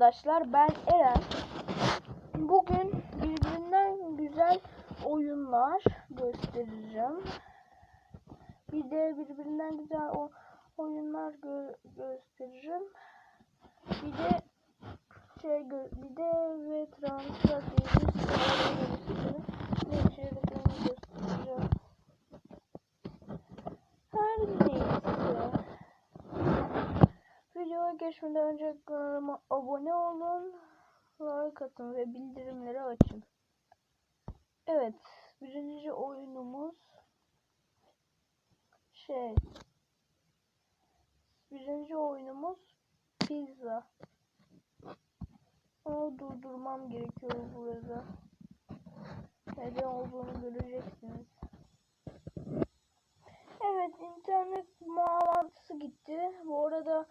arkadaşlar ben Eren. Bugün birbirinden güzel oyunlar göstereceğim. Bir de birbirinden güzel o oyunlar gö göstereceğim. Bir de şey gö bir de ve transfer içeriklerini göstereceğim. Her neyse. Videoya geçmeden önce kanalıma abone olun, like atın ve bildirimleri açın. Evet, birinci oyunumuz şey. Birinci oyunumuz pizza. Onu durdurmam gerekiyor burada. Neden olduğunu göreceksiniz. Evet, internet bağlantısı gitti. Bu arada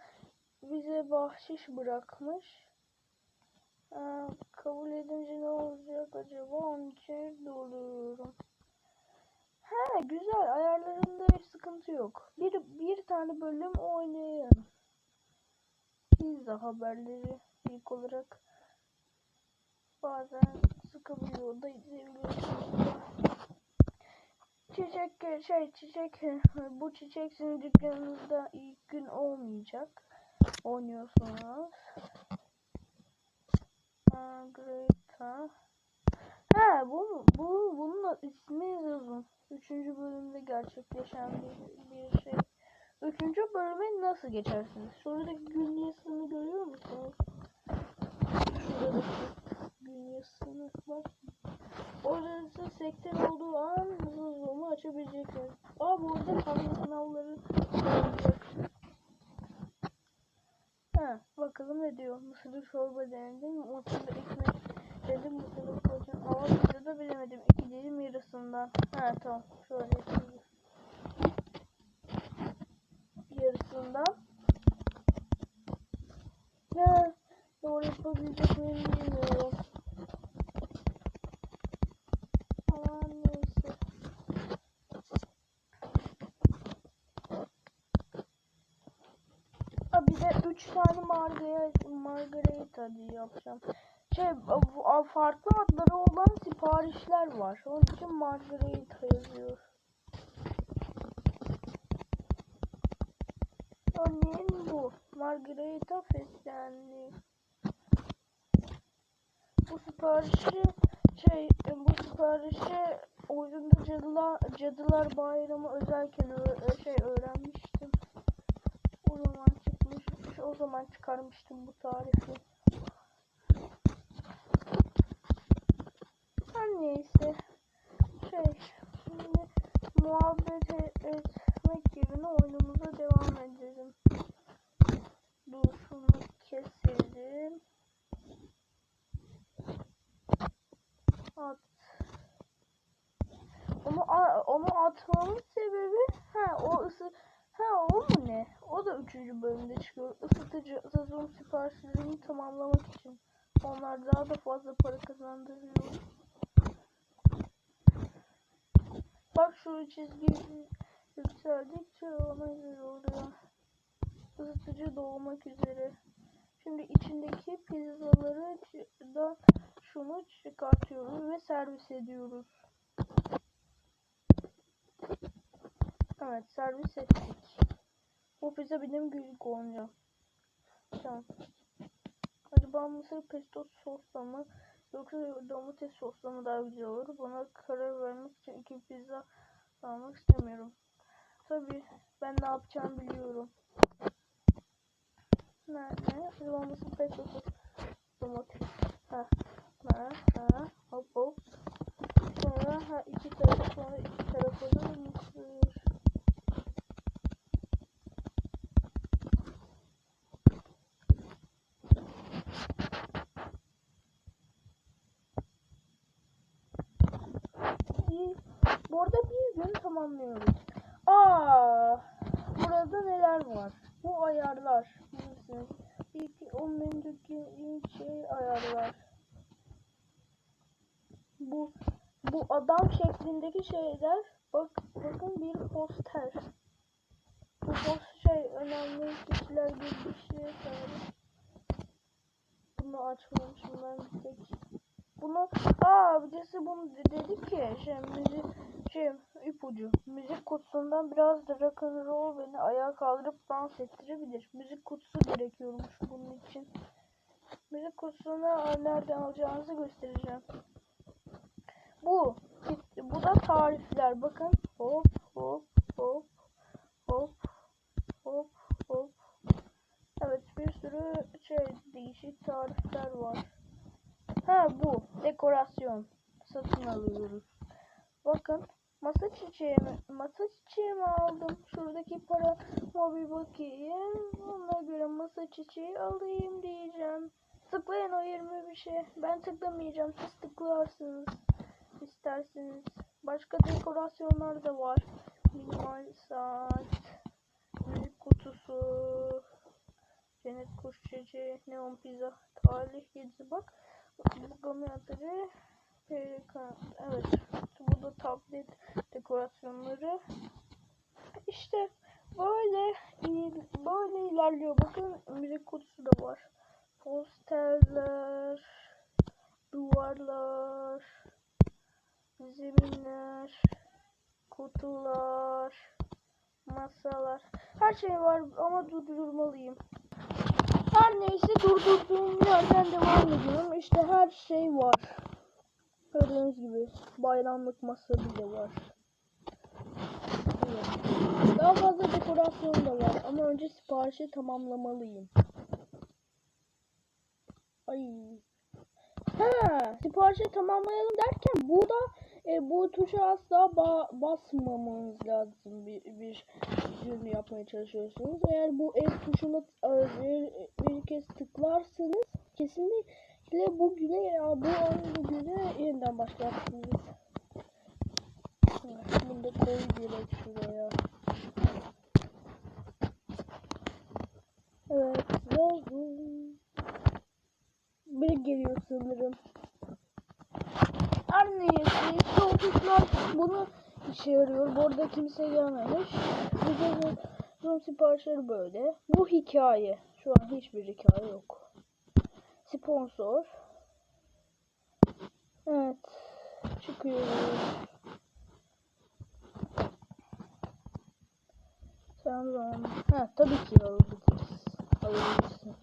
bize bahşiş bırakmış. Ee, kabul edince ne olacak acaba? Onun için durduruyorum. He güzel ayarlarında hiç sıkıntı yok. Bir, bir tane bölüm oynayalım. Pizza haberleri ilk olarak bazen sıkabiliyor da izleyebiliyorsunuz. Çiçek şey çiçek bu çiçek sizin dükkanınızda ilk gün olmayacak oynuyorsunuz. Margarita. He bu bu bunun ismi yazın. Üçüncü bölümde gerçekleşen bir, bir şey. Üçüncü bölüme nasıl geçersiniz? Şuradaki gün yazısını görüyor musunuz? Şuradaki gün yazısını bak. Orası sektör olduğu an hızlı açabileceksiniz. Aa bu arada tahmin sınavları olacak. Ha, bakalım ne diyor. Mısırlı çorba denedim. Mısırlı ekmek dedim. Mısırlı kocan. Ama pizza da bilemedim. İki dilim yarısından. Ha tamam. Şöyle yapayım. Yarısından. Ya doğru yapabilecek miyim bilmiyorum. Ama neyse. Ha bir de 3 tane margarita, margarita diye yapacağım. Şey farklı adları olan siparişler var. Onun için margarita yazıyor. Örneğin bu. Margarita fesleğenli. Bu siparişi şey bu siparişi oyunda cadılar, cadılar bayramı özelken ö- şey öğrenmiştim. Zaman çıkarmıştım bu tarifi. Her neyse. Şey, şimdi muhabbet etmek yerine oyunumuza devam edelim. Dur şunu keselim. At. Onu onu atmamın sebebi ha o ısı ha o mu ne? O da üçüncü bölümde çıkıyor. Isıtıcı sezon siparişlerini tamamlamak için. Onlar daha da fazla para kazandırıyor. Bak şu çizgi yükseldikçe ona göre oluyor. Isıtıcı doğmak üzere. Şimdi içindeki pizzaları da şunu çıkartıyoruz ve servis ediyoruz. Evet servis ettik. Bu pizza benim büyük olacak. Tamam. Acaba mısır pesto sosla mı yoksa domates sosla mı daha güzel olur? Buna karar vermek için iki pizza almak istemiyorum. Tabii ben ne yapacağımı biliyorum. Nerede? Acaba mısır pesto sos domates. Ha. Ha. Ha. Hop hop. Sonra ha iki tarafı sonra iki tarafa da mısır. Bir- Bu arada bir gün tamamlıyoruz. Aa, burada neler var? Bu ayarlar. Bilirsiniz. İlk o menüdeki ilk şey ayarlar. Bu bu adam şeklindeki şeyler bak bakın bir poster. Bu poster şey önemli kişiler bir şey sayılır. bunu açmamışım ben bir tek. Bunu aa birisi bunu de- dedi ki şey müzik şey ipucu müzik kutusundan biraz da rock and roll beni ayağa kaldırıp dans ettirebilir. Müzik kutusu gerekiyormuş bunun için. Müzik kutusunu nereden alacağınızı göstereceğim. Bu bu da tarifler bakın hop hop hop hop hop hop Evet bir sürü şey değişik tarifler var. Ha bu dekorasyon satın alıyoruz. Bakın masa çiçeğimi masa çiçeğimi aldım. Şuradaki para bir bakayım. Ona göre masa çiçeği alayım diyeceğim. Tıklayın o 20 bir şey. Ben tıklamayacağım. Siz tıklarsınız. isterseniz. Başka dekorasyonlar da var. Minimal saat. Müzik kutusu. Cennet kuş çiçeği. Neon pizza. Talih yedisi bak. Bu gaminatları. Pelikan. Evet. Bu da tablet dekorasyonları. İşte böyle böyle ilerliyor. Bakın müzik kutusu da var. Posterler, duvarlar, zeminler, kutular, masalar. Her şey var ama durdurmalıyım. Her neyse durdurduğum yerden devam ediyorum. İşte her şey var. Gördüğünüz gibi bayramlık masa bile var. Daha fazla dekorasyon da var ama önce siparişi tamamlamalıyım. Ay. Ha, siparişi tamamlayalım derken bu da e, bu tuşa asla ba- basmamanız lazım bir, bir ürün yapmaya çalışıyorsunuz. Eğer bu el tuşuna e, bir, bir kez tıklarsanız kesinlikle bu güne ya bu bu güne yeniden başlarsınız. Bunu da koy direkt şuraya. Evet, yazdım. Bir geliyor sanırım. Her neyse tuşlar bunu işe yarıyor. Bu arada kimse gelmemiş. Videonun son siparişleri böyle. Bu hikaye. Şu an hiçbir hikaye yok. Sponsor. Evet. Çıkıyoruz. Tamam. Ha tabii ki alabiliriz. Alabilirsin.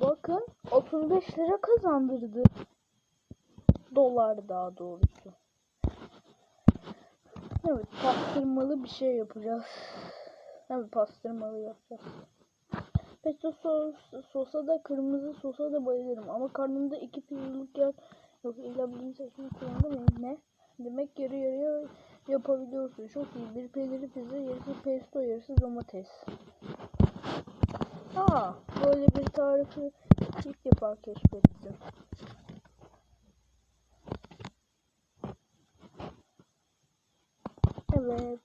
Bakın 35 lira kazandırdı. Dolar daha doğrusu. Evet pastırmalı bir şey yapacağız. Evet pastırmalı yapacağız. Pesto sos, sosa da kırmızı sosa da bayılırım. Ama karnımda iki pizzoluk yer yok. İlla birini seçmek zorunda mıyım? Ne? Demek yarı yarıya yapabiliyorsun. Çok iyi. Bir peynirli pizza, yarısı pesto, yarısı domates. Aa, böyle bir tarifi ilk defa keşfettim. Evet.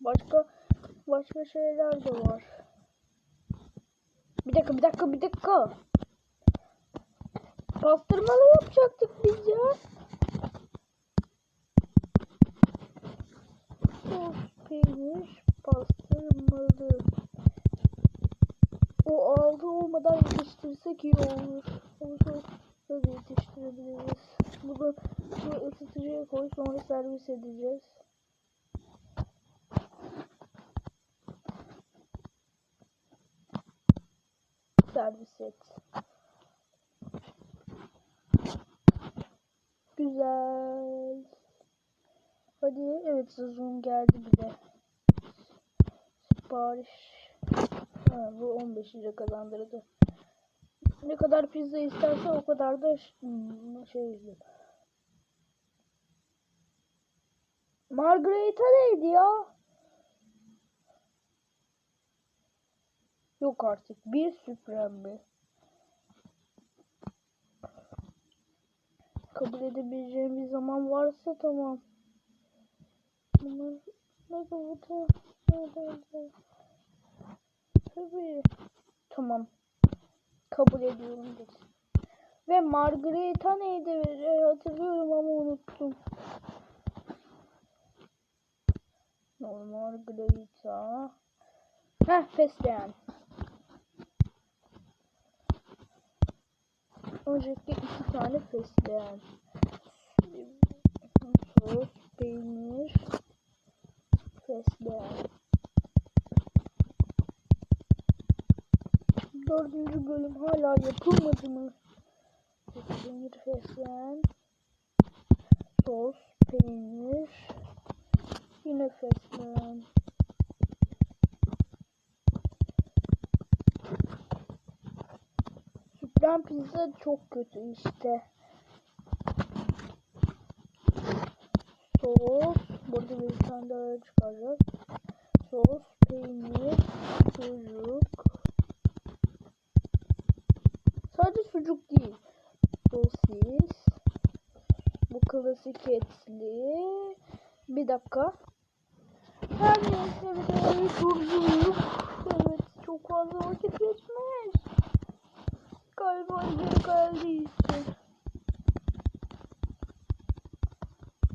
Başka başka şeyler de var. Bir dakika, bir dakika, bir dakika. Pastırmalı yapacaktık biz ya. Sos, peynir, pastırmalı. O aldı olmadan yetiştirsek iyi olur. Onu çok yetiştirebiliriz. Bunu bu ısıtıcıya koy sonra servis edeceğiz. Servis et. Güzel. Hadi evet sezon geldi bile. Sipariş. Ha, bu 15 lira kazandırdı. Ne kadar pizza isterse o kadar da hmm, şey Margarita neydi ya? Yok artık. Bir süprem mi? Kabul edebileceğim bir zaman varsa tamam. Ne kapatalım. Tabii. Tamam. Kabul ediyorum dedi. Ve Margarita neydi? Ee, hatırlıyorum ama unuttum. No, Margarita. Heh fesleğen. Öncelikle iki tane fesleğen. Sos, peynir, fesleğen. Dördüncü bölüm hala yapılmadı mı? Peynir, fesleğen, sos, peynir, yine fesleğen. Süpren pizza çok kötü işte. Sos. Burada bir tane daha çıkaracağız. Sos, peynir, sucuk. Sadece sucuk değil. Sosis. Bu klasik etli. Bir dakika. Her neyse bir de durdurayım. Evet çok fazla vakit geçmiş. Galiba geri geldi işte.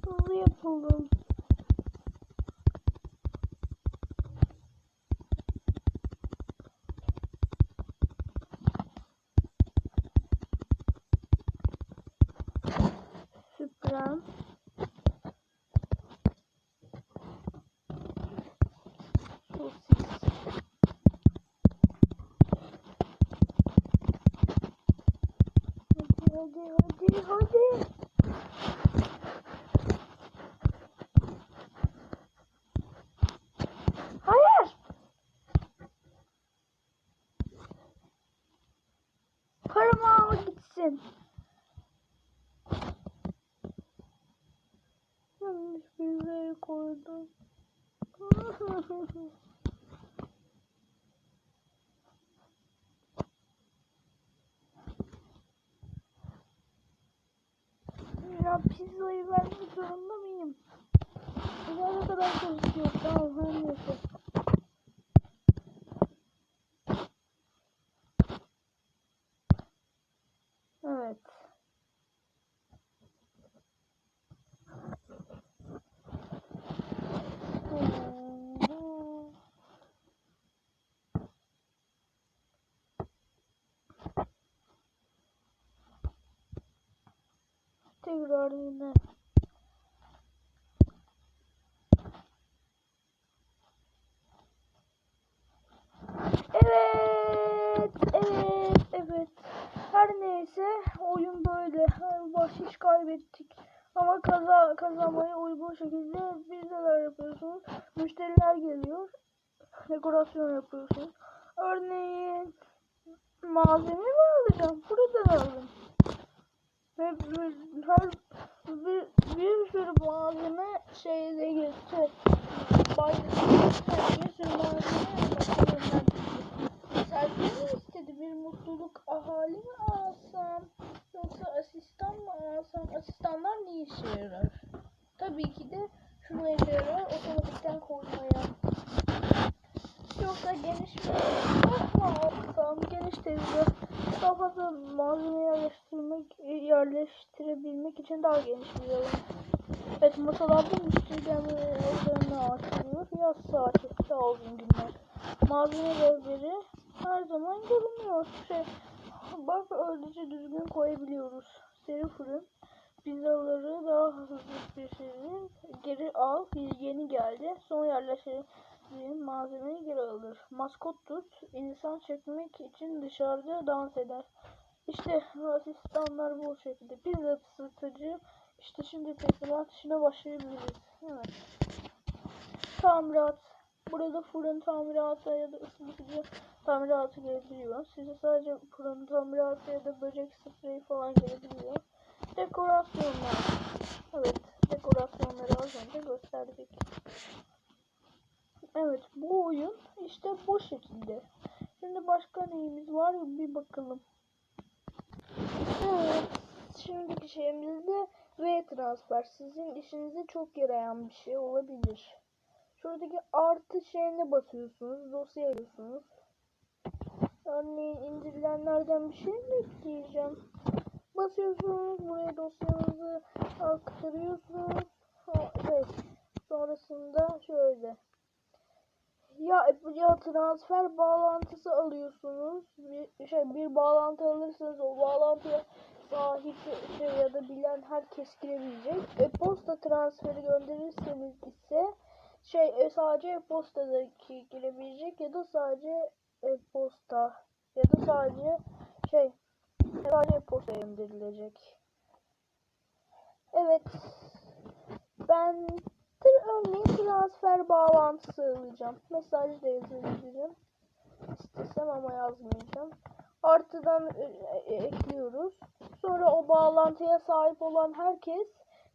Hızlı yapalım. Süprem. Sosis. Hadi hadi hadi hadi. Hayır. Al gitsin. Yanlış bir yere koydum. Ya pizzayı vermek zorunda mıyım? Ya ne kadar çalışıyor. Tamam her neyse. Evet. Hmm. Tekrar yine. Evet, evet, evet. Her neyse oyun böyle. Bahşiş kaybettik. Ama kaza kazanmaya uygun şekilde vizeler yapıyorsunuz. Müşteriler geliyor. Dekorasyon yapıyorsunuz. Örneğin malzeme mi alacağım? Buradan aldım. Ve bir- bir, sürü malzeme şeyde. Bayrakta bir sürü malzeme Selfie mi istedi? Bir mutluluk ahali mi alsam? Yoksa asistan mı alsam? Asistanlar ne işe yarar? Tabii ki de şuna işe yarar. Otomatikten koymaya. Yoksa geniş bir mı alsam? Geniş. Daha fazla malzeme yerleştirmek, yerleştirebilmek için daha geniş bir alan. Evet masalarda müşteri gelmelerine artırıyor. Yaz saati daha uzun günler. Malzeme devleri her zaman görünüyor. Şey, bak öylece düzgün koyabiliyoruz. Seri fırın. Pizzaları daha hızlı pişirir. Geri al. Yeni geldi. Son yerleştirdiğin malzemeyi geri alır. Maskot tut. İnsan çekmek için dışarıda dans eder. İşte asistanlar bu şekilde. Pizza ısıtıcı. İşte şimdi teslimat işine başlayabiliriz. Evet. Tamirat. Burada fırın tamiratı ya da ısıtıcı tamiratı gelebiliyor. Size sadece fırın tamiratı ya da böcek spreyi falan gelebiliyor. Dekorasyonlar. Evet, dekorasyonları az önce gösterdik. Evet, bu oyun işte bu şekilde. Şimdi başka neyimiz var bir bakalım. Evet, şimdiki şeyimiz de V transfer. Sizin işinize çok yarayan bir şey olabilir. Şuradaki artı şeyine basıyorsunuz, dosya arıyorsunuz. Örneğin indirilenlerden bir şey mi ekleyeceğim? Basıyorsunuz, buraya dosyanızı aktarıyorsunuz. Ha, Evet, sonrasında şöyle. Ya ya transfer bağlantısı alıyorsunuz. Bir şey bir bağlantı alırsanız o bağlantıya sahip şey ya da bilen herkes girebilecek. E-posta transferi gönderirseniz ise şey e, sadece e-postadaki girebilecek ya da sadece e-posta ya da sadece şey sadece e-posta gönderilecek. Evet. Ben tır örneğin transfer bağlantısı alacağım. Mesaj da yazabilirim. İstesem ama yazmayacağım. Artıdan e, e, ekliyoruz. Sonra o bağlantıya sahip olan herkes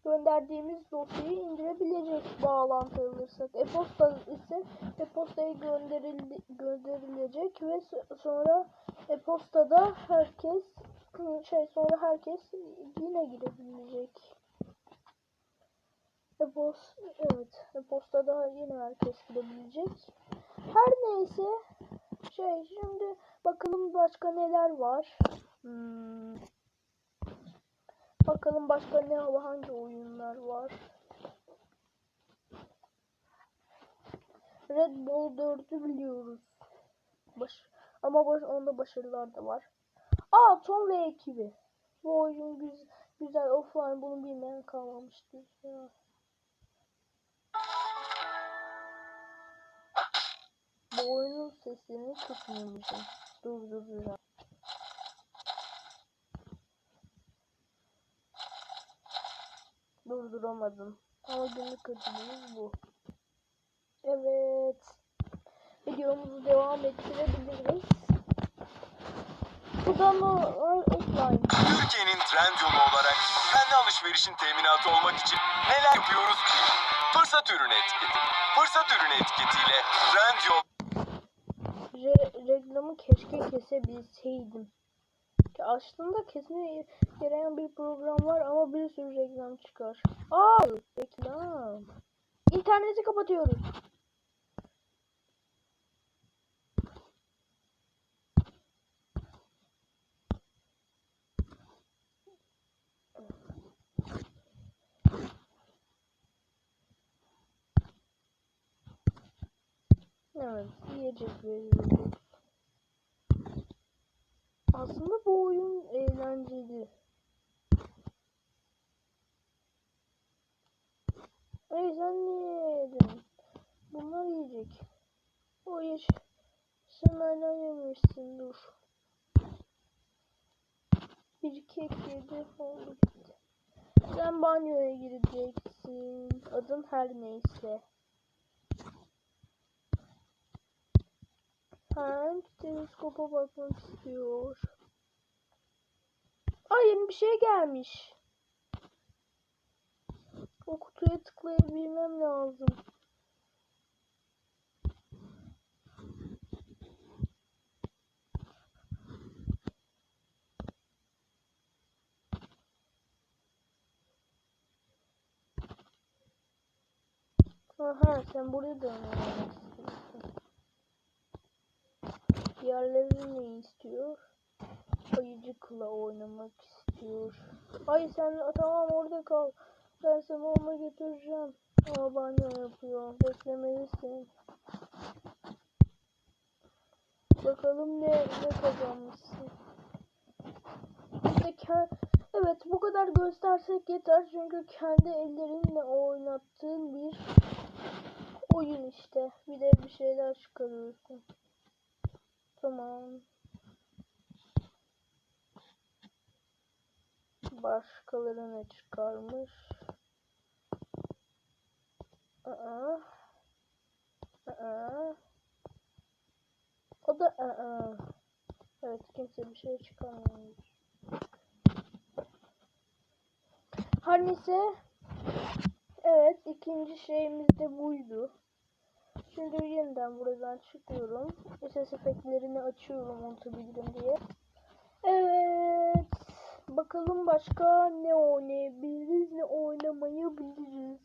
gönderdiğimiz dosyayı indirebilecek bağlantı alırsak. E-posta ise e-postaya gönderilecek ve so- sonra e-postada herkes şey sonra herkes yine girebilecek. E-post evet e-postada yine herkes girebilecek. Her neyse şey şimdi bakalım başka neler var. Hmm. Bakalım başka ne hangi oyunlar var. Red Bull 4'ü biliyoruz. Baş ama baş onda başarılar da var. Aa Tom ve ekibi. Bu oyun güz güzel offline bunu bilmeyen kalmamıştır ya. Bu oyunun sesini tutmayacağım. Durduracağım. Durduramadım. Ama günlük ödülümüz bu. Evet. Videomuzu devam ettirebiliriz. Bu da mı offline? Türkiye'nin trend yolu olarak kendi alışverişin teminatı olmak için neler yapıyoruz ki? Fırsat ürünü etiketi. Fırsat ürünü etiketiyle trend yol keşke kesebilseydim. Ki Aslında kesmeye gereken bir program var ama bir sürü reklam çıkar. Aa, reklam. İnterneti kapatıyoruz. Evet, yiyecek veriyoruz. Aslında bu oyun eğlenceli. Ey sen niye yedin? Bunlar yiyecek. Hayır. Sen hala yemişsin dur. Bir kek yedi oldu gitti. Sen banyoya gireceksin. Adın her neyse. Hank teleskopa bakmak istiyor. Ay bir şey gelmiş. O kutuya tıklayabilmem lazım. Aha sen buraya da oynamak istiyorsun. Diğerleri ne istiyor? Ayıcıkla oynamak istiyor. Ay sen tamam orada kal. Ben seni ona götüreceğim. Aa banyo yapıyor. Beklemelisin. Bakalım ne, ne kazanmışsın. İşte ke- evet bu kadar göstersek yeter. Çünkü kendi ellerinle oynattığın bir oyun işte. Bir de bir şeyler çıkarıyorsun. Tamam. Başkaları ne çıkarmış? Aa. Aa. O da aa. Evet kimse bir şey çıkarmamış. Her neyse. Evet ikinci şeyimiz de buydu. Şimdi yeniden buradan çıkıyorum. Ses efektlerini açıyorum unutabilirim diye. Evet. Bakalım başka ne oynayabiliriz, ne oynamayabiliriz.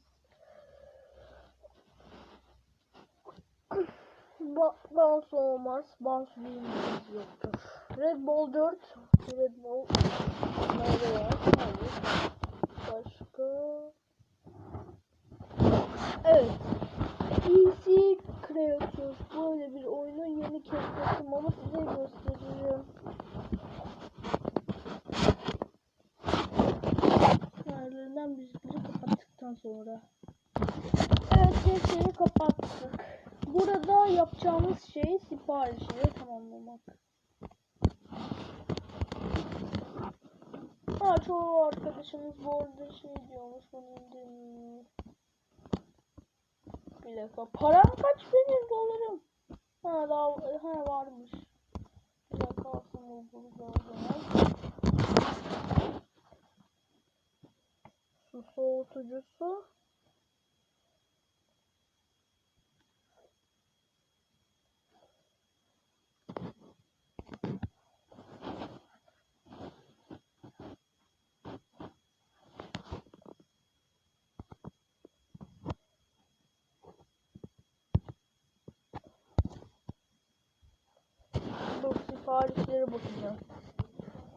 Ba bounce olmaz. Bounce bilmiyoruz yoktur. Red Bull 4. Red Bull. Nerede var? Hayır. Başka. Evet. Kreatür böyle bir oyunun yeni keşfettim ama size göstereceğim. Ayarlarından müzikleri kapattıktan sonra. Evet her şeyi kapattık. Burada yapacağımız şey siparişleri tamamlamak. Ha çoğu arkadaşımız bu arada şey diyormuş bunu indirmiyor. Bir dakika. Kaç benim dolarım? Ha daha ha varmış. Bir dakika bu burada o. Su soğutucusu. Bu siparişlere bakacağım.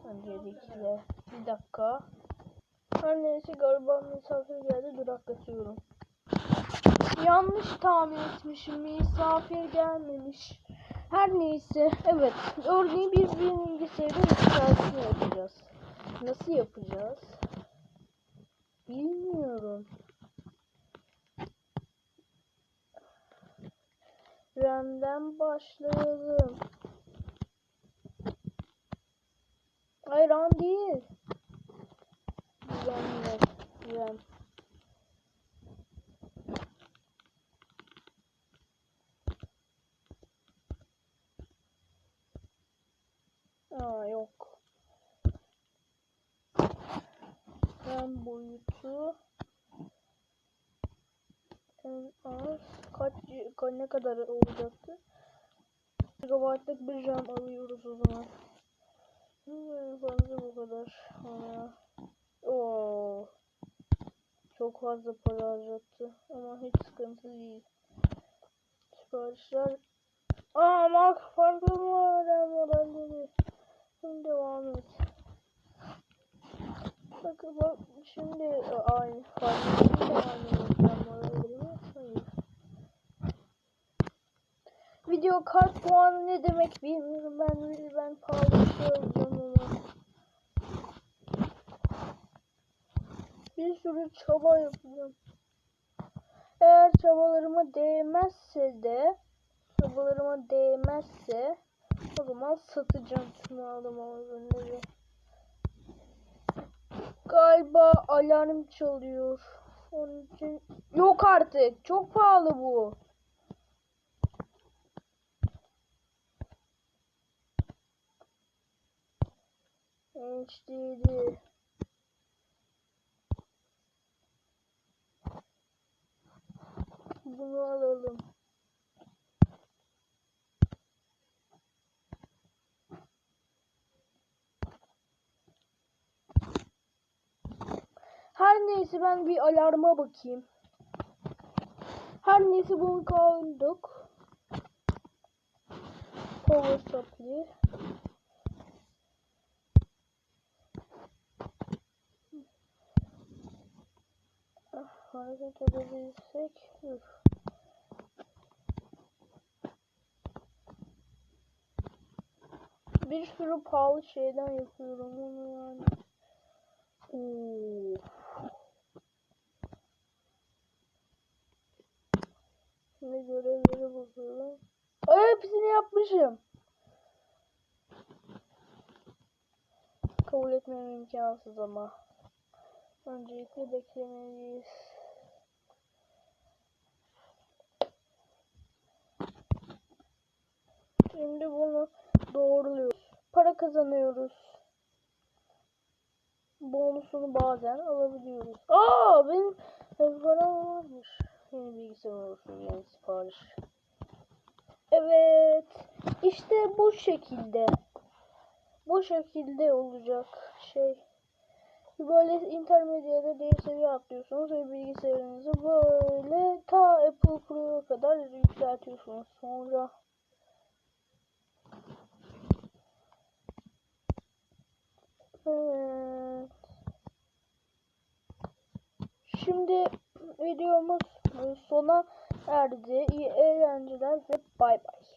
Öncelikle. Bir dakika. Her neyse galiba misafir geldi duraklatıyorum. Yanlış tahmin etmişim. Misafir gelmemiş. Her neyse. Evet. Örneğin biz bir bilgisayarın inşasını yapacağız. Nasıl yapacağız? Bilmiyorum. RAM'den başlayalım. Hayır RAM değil. RAM yok. RAM. Aa yok. RAM boyutu en az kaç ka- kadar olacaktı? Gigabaytlık bir RAM alıyoruz o zaman. Fazla bu kadar. Oo. Çok fazla para harcattı ama hiç sıkıntı değil. Siparişler Aa bak farklı var modelleri. Şimdi devam et. Bak bak şimdi aynı farklı şimdi aynı modelleri mi? Hayır. Video kart puanı ne demek bilmiyorum ben ben pahalı alacağım ama. Bir sürü çaba yapacağım. Eğer çabalarıma değmezse de çabalarıma değmezse o zaman satacağım tüm aldığım ürünleri. Galiba alarm çalıyor. Onun için yok artık. Çok pahalı bu. HDD. Bunu alalım. Her neyse ben bir alarma bakayım. Her neyse bunu kaldık. Power supply. Hareket edebilsek. Üf. Bir sürü pahalı şeyden yapıyorum onu yani. Oo. Şimdi görevleri bakıyorum. Ay, hepsini yapmışım. Kabul etmem imkansız ama. Öncelikle beklemeliyiz. Şimdi bunu doğruluyoruz. Para kazanıyoruz. Bonusunu bazen alabiliyoruz. Aa benim param varmış. Yeni bilgisayar olsun yeni sipariş. Evet. İşte bu şekilde. Bu şekilde olacak şey. Böyle intermedyada değil seviye atlıyorsunuz ve bilgisayarınızı böyle ta Apple Pro'ya kadar yükseltiyorsunuz. Sonra Evet. Şimdi videomuz sona erdi. İyi eğlenceler ve bay bay.